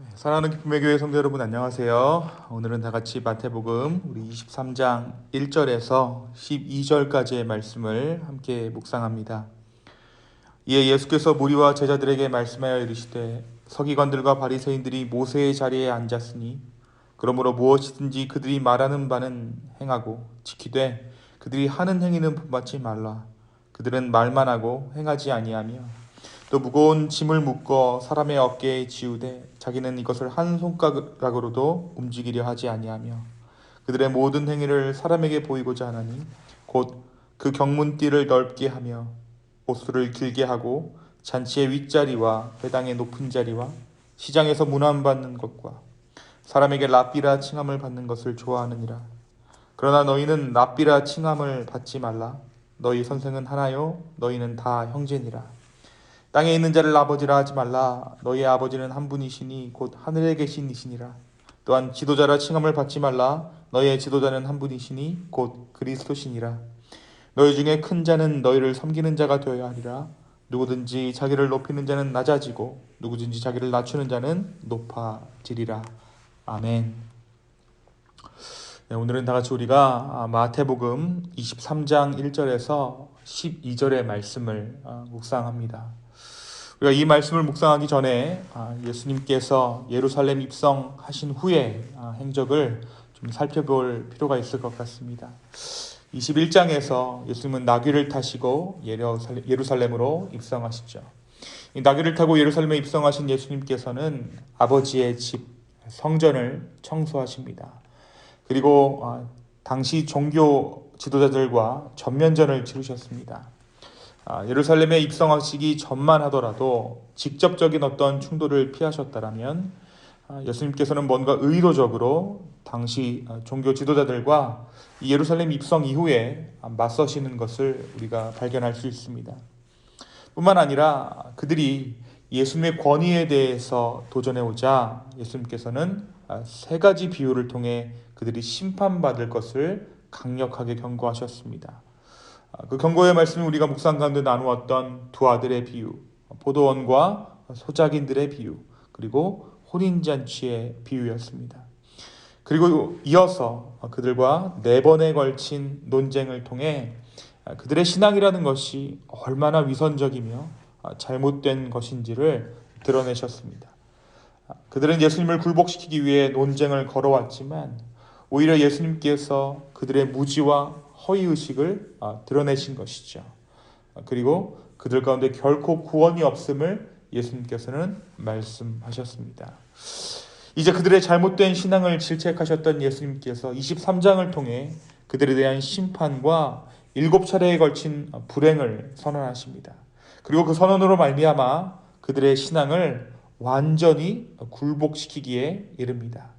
네, 사랑하는 기쁨의 교회 성도 여러분 안녕하세요. 오늘은 다 같이 마태복음 우리 23장 1절에서 12절까지의 말씀을 함께 묵상합니다. 이에 예수께서 무리와 제자들에게 말씀하여 이르시되 서기관들과 바리새인들이 모세의 자리에 앉았으니 그러므로 무엇이든지 그들이 말하는 바는 행하고 지키되 그들이 하는 행위는 본받지 말라. 그들은 말만 하고 행하지 아니하며 또 무거운 짐을 묶어 사람의 어깨에 지우되 자기는 이것을 한 손가락으로도 움직이려 하지 아니하며 그들의 모든 행위를 사람에게 보이고자 하나니 곧 그 경문띠를 넓게 하며 옷수를 길게 하고 잔치의 윗자리와 회당의 높은 자리와 시장에서 문안 받는 것과 사람에게 랍비라 칭함을 받는 것을 좋아하느니라. 그러나 너희는 랍비라 칭함을 받지 말라. 너희 선생은 하나요? 너희는 다 형제니라 땅에 있는 자를 아버지라 하지 말라. 너희 아버지는 한 분이시니 곧 하늘에 계신 이시니라. 또한 지도자라 칭함을 받지 말라. 너희의 지도자는 한 분이시니 곧 그리스도시니라. 너희 중에 큰 자는 너희를 섬기는 자가 되어야 하리라. 누구든지 자기를 높이는 자는 낮아지고 누구든지 자기를 낮추는 자는 높아지리라. 아멘. 네, 오늘은 다 같이 우리가 아, 마태복음 23장 1절에서 12절의 말씀을 아, 묵상합니다. 우리가 이 말씀을 묵상하기 전에 아, 예수님께서 예루살렘 입성하신 후에 아, 행적을 좀 살펴볼 필요가 있을 것 같습니다. 21장에서 예수님은 나귀를 타시고 예루살렘- 예루살렘으로 입성하시죠. 이 나귀를 타고 예루살렘에 입성하신 예수님께서는 아버지의 집 성전을 청소하십니다. 그리고 아, 당시 종교 지도자들과 전면전을 치르셨습니다. 아, 예루살렘에 입성하시기 전만 하더라도 직접적인 어떤 충돌을 피하셨다라면 아, 예수님께서는 뭔가 의도적으로 당시 아, 종교 지도자들과 이 예루살렘 입성 이후에 아, 맞서시는 것을 우리가 발견할 수 있습니다. 뿐만 아니라 그들이 예수님의 권위에 대해서 도전해 오자 예수님께서는 아, 세 가지 비유를 통해 그들이 심판받을 것을 강력하게 경고하셨습니다. 아, 그 경고의 말씀이 우리가 묵상 가운데 나누었던 두 아들의 비유, 포도원과 소작인들의 비유, 그리고 혼인잔치의 비유였습니다. 그리고 이어서 그들과 네 번에 걸친 논쟁을 통해 그들의 신앙이라는 것이 얼마나 위선적이며 잘못된 것인지를 드러내셨습니다. 그들은 예수님을 굴복시키기 위해 논쟁을 걸어왔지만 오히려 예수님께서 그들의 무지와 허위 의식을 아, 드러내신 것이죠. 아, 그리고 그들 가운데 결코 구원이 없음을 예수님께서는 말씀하셨습니다. 이제 그들의 잘못된 신앙을 질책하셨던 예수님께서 23장을 통해 그들에 대한 심판과 일곱 차례에 걸친 불행을 선언하십니다. 그리고 그 선언으로 말미암아 그들의 신앙을 완전히 굴복시키기에 이릅니다.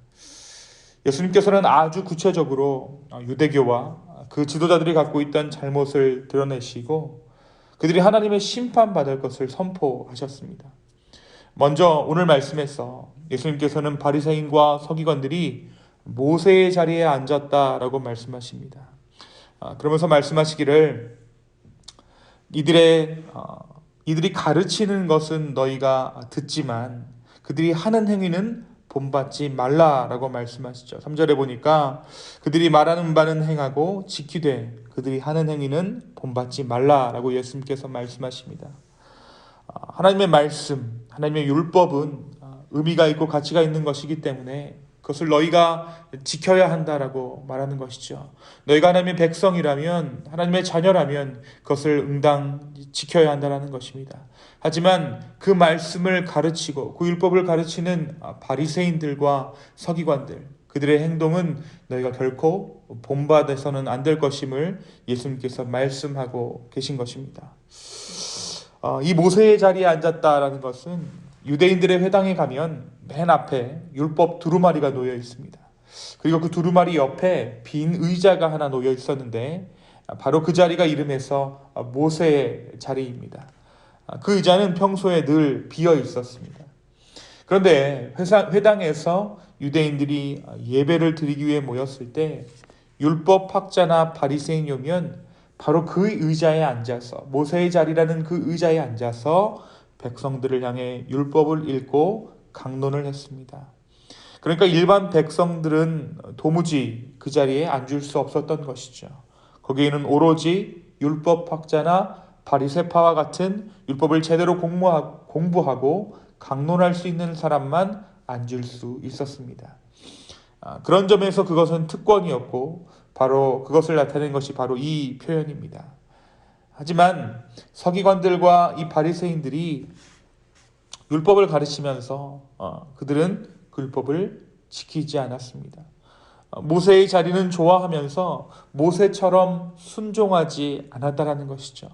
예수님께서는 아주 구체적으로 유대교와 그 지도자들이 갖고 있던 잘못을 드러내시고 그들이 하나님의 심판받을 것을 선포하셨습니다. 먼저 오늘 말씀에서 예수님께서는 바리새인과 서기관들이 모세의 자리에 앉았다라고 말씀하십니다. 아, 그러면서 말씀하시기를 이들의 어, 이들이 가르치는 것은 너희가 듣지만 그들이 하는 행위는 본받지 말라라고 말씀하시죠. 3절에 보니까 그들이 말하는 바는 행하고 지키되 그들이 하는 행위는 본받지 말라라고 예수님께서 말씀하십니다. 아, 하나님의 말씀, 하나님의 율법은 아, 의미가 있고 가치가 있는 것이기 때문에 그것을 너희가 지켜야 한다라고 말하는 것이죠. 너희가 하나님의 백성이라면 하나님의 자녀라면 그것을 응당 지켜야 한다라는 것입니다. 하지만 그 말씀을 가르치고 그 율법을 가르치는 바리새인들과 서기관들 그들의 행동은 너희가 결코 본받아서는 안 될 것임을 예수님께서 말씀하고 계신 것입니다. 어, 이 모세의 자리에 앉았다라는 것은 유대인들의 회당에 가면 맨 앞에 율법 두루마리가 놓여 있습니다. 그리고 그 두루마리 옆에 빈 의자가 하나 놓여 있었는데 바로 그 자리가 이름해서 모세의 자리입니다. 그 의자는 평소에 늘 비어 있었습니다. 그런데 회당에서 유대인들이 예배를 드리기 위해 모였을 때 율법 학자나 바리새인이 오면 바로 그 의자에 앉아서 모세의 자리라는 그 의자에 앉아서 백성들을 향해 율법을 읽고 강론을 했습니다. 그러니까 일반 백성들은 도무지 그 자리에 앉을 수 없었던 것이죠. 거기에는 오로지 율법학자나 바리새파와 같은 율법을 제대로 공부하고 강론할 수 있는 사람만 앉을 수 있었습니다. 아, 그런 점에서 그것은 특권이었고 바로 그것을 나타낸 것이 바로 이 표현입니다. 하지만 서기관들과 이 바리새인들이 율법을 가르치면서 어, 그들은 그 율법을 지키지 않았습니다. 어, 모세의 자리는 좋아하면서 모세처럼 순종하지 않았다라는 것이죠.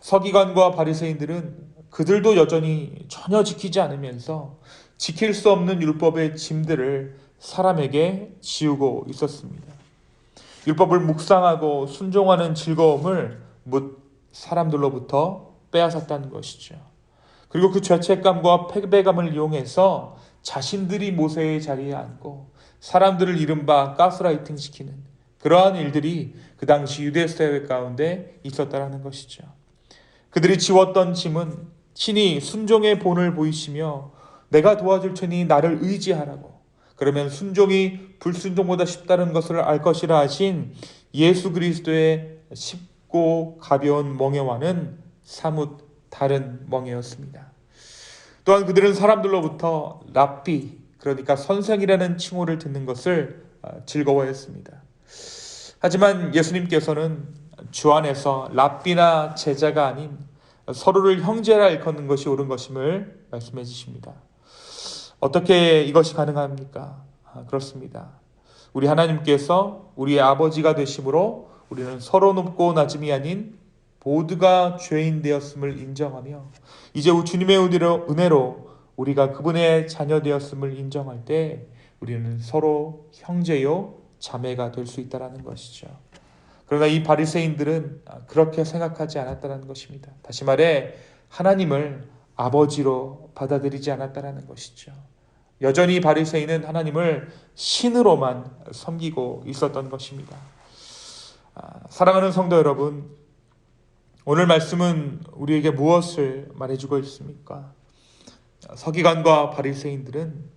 서기관과 바리새인들은 그들도 여전히 전혀 지키지 않으면서 지킬 수 없는 율법의 짐들을 사람에게 지우고 있었습니다. 율법을 묵상하고 순종하는 즐거움을 못 사람들로부터 빼앗았다는 것이죠. 그리고 그 죄책감과 패배감을 이용해서 자신들이 모세의 자리에 앉고 사람들을 이른바 가스라이팅 시키는 그러한 일들이 그 당시 유대 사회 가운데 있었다라는 것이죠. 그들이 지웠던 짐은 친히 순종의 본을 보이시며 내가 도와줄 테니 나를 의지하라고 그러면 순종이 불순종보다 쉽다는 것을 알 것이라 하신 예수 그리스도의 쉽고 가벼운 멍에와는 사뭇 다른 멍에였습니다. 또한 그들은 사람들로부터 랍비 그러니까 선생이라는 칭호를 듣는 것을 어, 즐거워했습니다. 하지만 예수님께서는 주 안에서 랍비나 제자가 아닌 서로를 형제라 일컫는 것이 옳은 것임을 말씀해 주십니다. 어떻게 이것이 가능합니까? 아, 그렇습니다. 우리 하나님께서 우리의 아버지가 되심으로 우리는 서로 높고 낮음이 아닌 모두가 죄인 되었음을 인정하며 이제 주님의 은혜로, 우리가 그분의 자녀 되었음을 인정할 때 우리는 서로 형제요 자매가 될 수 있다라는 것이죠. 그러나 이 바리새인들은 그렇게 생각하지 않았다는 것입니다. 다시 말해 하나님을 아버지로 받아들이지 않았다는 것이죠. 여전히 바리새인은 하나님을 신으로만 섬기고 있었던 것입니다. 아, 사랑하는 성도 여러분, 오늘 말씀은 우리에게 무엇을 말해주고 있습니까? 서기관과 바리새인들은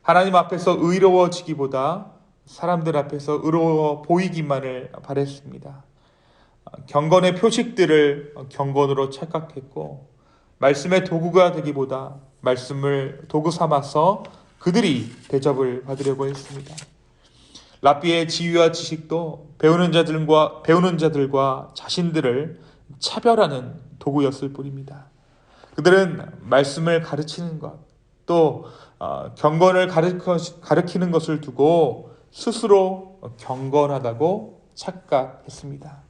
하나님 앞에서 의로워지기보다 사람들 앞에서 의로워 보이기만을 바랬습니다. 경건의 표식들을 경건으로 착각했고 말씀의 도구가 되기보다 말씀을 도구 삼아서 그들이 대접을 받으려고 했습니다. 랍비의 지위와 지식도 배우는 자들과 배우는 자들과 자신들을 차별하는 도구였을 뿐입니다. 그들은 말씀을 가르치는 것, 또 어, 경건을 가르치는 것을 두고 스스로 경건하다고 착각했습니다.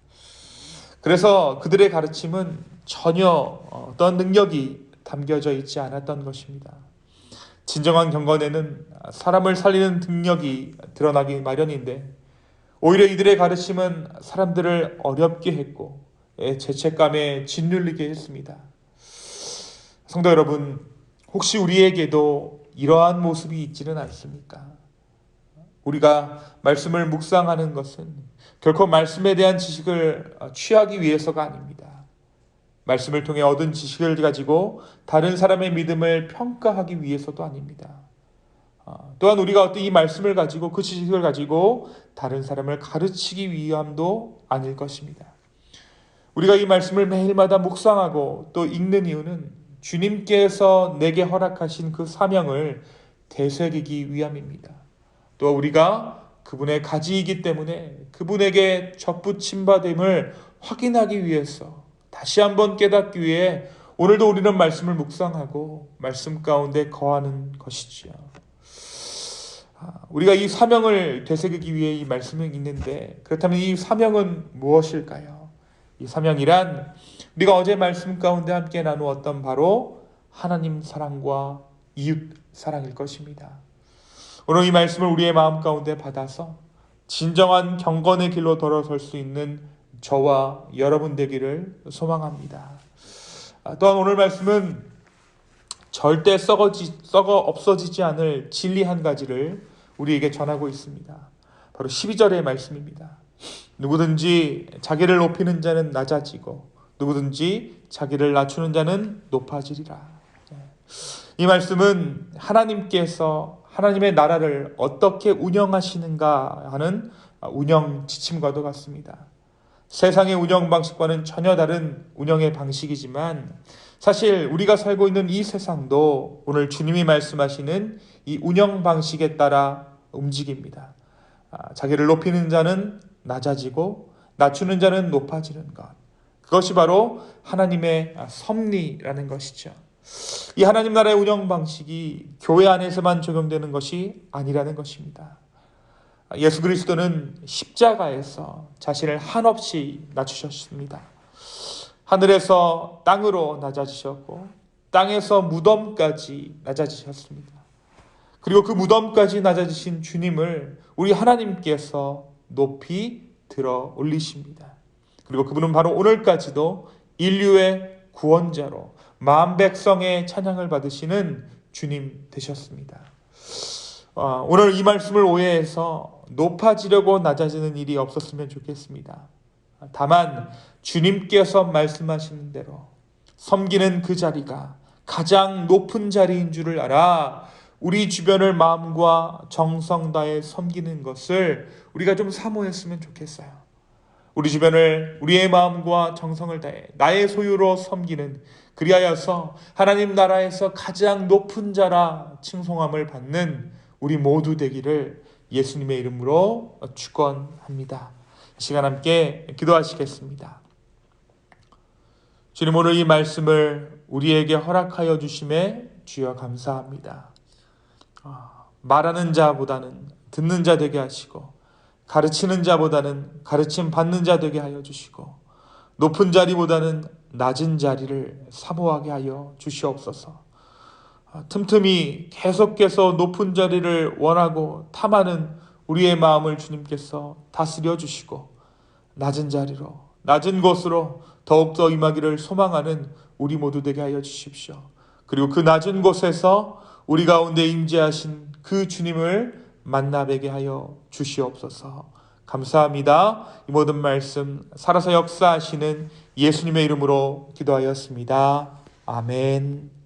그래서 그들의 가르침은 전혀 어떤 능력이 담겨져 있지 않았던 것입니다. 진정한 경건에는 사람을 살리는 능력이 드러나기 마련인데 오히려 이들의 가르침은 사람들을 어렵게 했고 죄책감에 짓눌리게 했습니다. 성도 여러분, 혹시 우리에게도 이러한 모습이 있지는 않습니까? 우리가 말씀을 묵상하는 것은 결코 말씀에 대한 지식을 취하기 위해서가 아닙니다. 말씀을 통해 얻은 지식을 가지고 다른 사람의 믿음을 평가하기 위해서도 아닙니다. 어, 또한 우리가 어떤 이 말씀을 가지고 그 지식을 가지고 다른 사람을 가르치기 위함도 아닐 것입니다. 우리가 이 말씀을 매일마다 묵상하고 또 읽는 이유는 주님께서 내게 허락하신 그 사명을 되새기기 위함입니다. 또 우리가 그분의 가지이기 때문에 그분에게 접붙임 받음을 확인하기 위해서 다시 한번 깨닫기 위해 오늘도 우리는 말씀을 묵상하고 말씀 가운데 거하는 것이지요. 아, 우리가 이 사명을 되새기기 위해 이 말씀을 읽는데 그렇다면 이 사명은 무엇일까요? 이 사명이란 우리가 어제 말씀 가운데 함께 나누었던 바로 하나님 사랑과 이웃 사랑일 것입니다. 오늘 이 말씀을 우리의 마음 가운데 받아서 진정한 경건의 길로 돌아설 수 있는 저와 여러분 되기를 소망합니다. 아, 또한 오늘 말씀은 절대 썩어지, 썩어 없어지지 않을 진리 한 가지를 우리에게 전하고 있습니다. 바로 12절의 말씀입니다. 누구든지 자기를 높이는 자는 낮아지고 누구든지 자기를 낮추는 자는 높아지리라. 네. 이 말씀은 하나님께서 하나님의 나라를 어떻게 운영하시는가 하는 운영 지침과도 같습니다. 세상의 운영 방식과는 전혀 다른 운영의 방식이지만 사실 우리가 살고 있는 이 세상도 오늘 주님이 말씀하시는 이 운영 방식에 따라 움직입니다. 아, 자기를 높이는 자는 낮아지고 낮추는 자는 높아지는 것. 그것이 바로 하나님의 섭리라는 것이죠. 이 하나님 나라의 운영 방식이 교회 안에서만 적용되는 것이 아니라는 것입니다. 예수 그리스도는 십자가에서 자신을 한없이 낮추셨습니다. 하늘에서 땅으로 낮아지셨고 땅에서 무덤까지 낮아지셨습니다. 그리고 그 무덤까지 낮아지신 주님을 우리 하나님께서 높이 들어 올리십니다. 그리고 그분은 바로 오늘까지도 인류의 구원자로 마음 백성의 찬양을 받으시는 주님 되셨습니다. 어, 오늘 이 말씀을 오해해서 높아지려고 낮아지는 일이 없었으면 좋겠습니다. 다만 주님께서 말씀하시는 대로 섬기는 그 자리가 가장 높은 자리인 줄을 알아 우리 주변을 마음과 정성 다해 섬기는 것을 우리가 좀 사모했으면 좋겠어요. 우리 주변을 우리의 마음과 정성을 다해 나의 소유로 섬기는 그리하여서 하나님 나라에서 가장 높은 자라 칭송함을 받는 우리 모두 되기를 예수님의 이름으로 축원합니다. 시간 함께 기도하시겠습니다. 주님 오늘 이 말씀을 우리에게 허락하여 주심에 주여 감사합니다. 아, 말하는 자보다는 듣는 자 되게 하시고 가르치는 자보다는 가르침 받는 자 되게 하여 주시고 높은 자리보다는 낮은 자리를 사모하게 하여 주시옵소서. 아, 틈틈이 계속해서 높은 자리를 원하고 탐하는 우리의 마음을 주님께서 다스려 주시고 낮은 자리로 낮은 곳으로 더욱더 임하기를 소망하는 우리 모두 되게 하여 주십시오. 그리고 그 낮은 곳에서 우리 가운데 임재하신 그 주님을 만나 뵈게 하여 주시옵소서. 감사합니다. 이 모든 말씀 살아서 역사하시는 예수님의 이름으로 기도하였습니다. 아멘.